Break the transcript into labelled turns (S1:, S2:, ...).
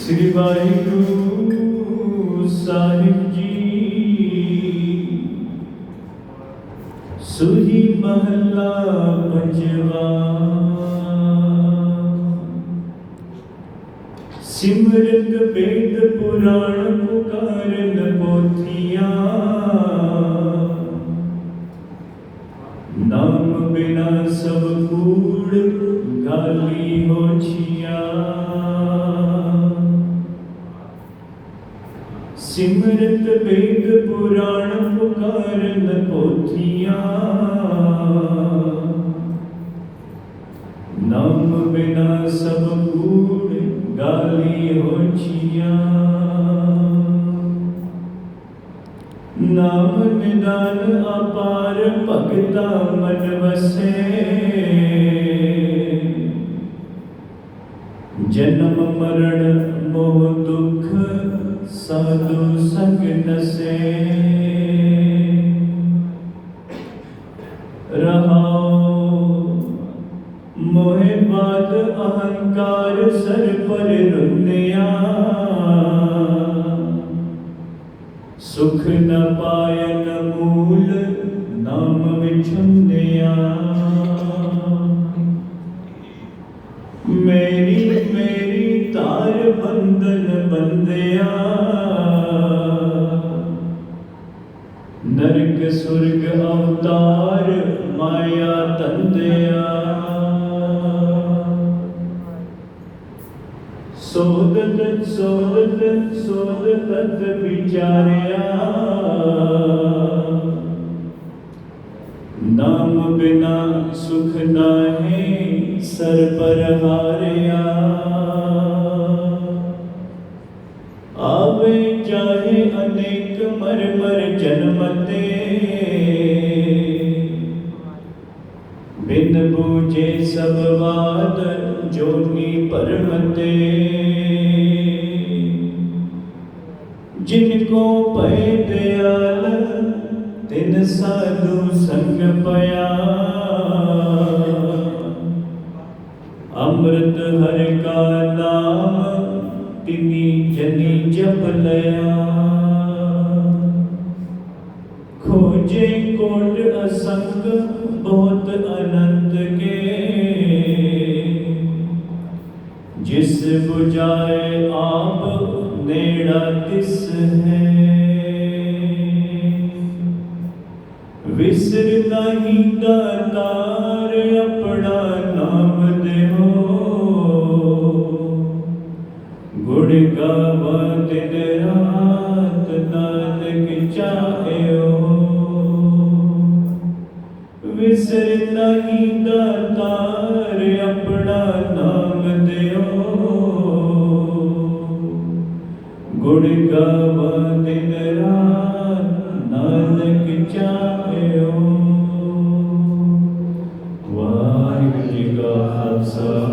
S1: ਸ੍ਰੀ ਵਾਹਿਗੁਰੂ ਸਾਹਿਬ ਜੀ। ਸੁਹੀ ਮਹਲਾ ਪੰਜਵਾ। ਸਿਮਰਤ ਵੇਦ ਪੁਰਾਣ। ਨਾਮ ਬਿਨਾ ਸਭ ਕੂੜ ਗਾਲੀ ਹੋ ਛੀਆ। ਸਿਮਰਤ ਵੇਦ ਪੁਰਾਣ ਪੁਕਾਰਨ ਪੋਥੀਆਂ। ਨਾਮ ਬਿਨਾ ਸਭ ਕੂੜ ਗਾਲੀ ਹੋ ਛੀਆ। ਨਾਮ ਨਿਦਾਨ ਅਪਾਰ ਭਗਤਾ ਮਨ ਵਸੇ ਜਨਮ ਮਰਨ ਮੋਹ ਦੁਖ ਸਾਧੂ ਸੰਗ ਨਸੇ ਰਹਾਉ ਮੋਹਿ ਬਾਦ ਅਹੰਕਾਰ ਸਰ ਪਰ ਰੁੰਨਿਆ ਸੁਖ ਨ ਪਾਇਨ ਮੂਲ ਨਾਮ ਵਿਛੁੰਦਿਆ ਮੇਰੀ ਮੇਰੀ ਤਾਰ ਬੰਧਨ ਬੰਦਿਆ ਨਰਕ ਸੁਰਗ ਅਵਤਾਰ ਮਾਇਆ ਤੰਦਿਆ। ਸੋਦਤ ਸੋਦਤ ਸੋਦਤ ਵਿਚਾਰਿਆ। ਨਾਮ ਬਿਨਾ ਸੁਖ ਨਾਹੀ, ਸਰ ਪਰ ਹਾਰਿਆ ਆਵੇ ਚਾਹੇ ਅਨੇਕ ਮਰ ਮਰ ਜਨਮਤੇ ਬਿਨ ਬੂਝੇ ਸਭ ਬਾਦ ਜੋਨੀ ਪਰਮਤੇ ਜਿਨ ਕੋ ਪੈ ਦਿਆਲ ਤਿਨ ਸਾਧੂ ਸੰਗ ਪਿਆ ਅੰਮ੍ਰਿਤ ਹਰਿ ਕਾ ਨਾਮ ਤਿਨੀ ਜਨੀ ਜਪ ਲਿਆ ਖੋਜੇ ਕੋਟ ਅਸੰਗ ਬਹੁਤ ਅਨੰਤ ਕੇ ਜਿਸ 부ਜਾਏ ਆਪ ਨੇੜਾ ਤਿਸ ਹੈ ਦਾਤਾਰ ਆਪਣਾ ਨਾਮ ਦੇਹੋ ਗੁੜ ਗਾਵਾ ਦਿਨ ਰਾਤ ਨਾਨਕ ਚਾਹਿਓ। ਵਿਸਰ ਨਹੀਂ ਦਾਤਾਰ ਆਪਣਾ ਨਾਮ ਦਿਓ। ਗੁਣ ਗਾਵਾ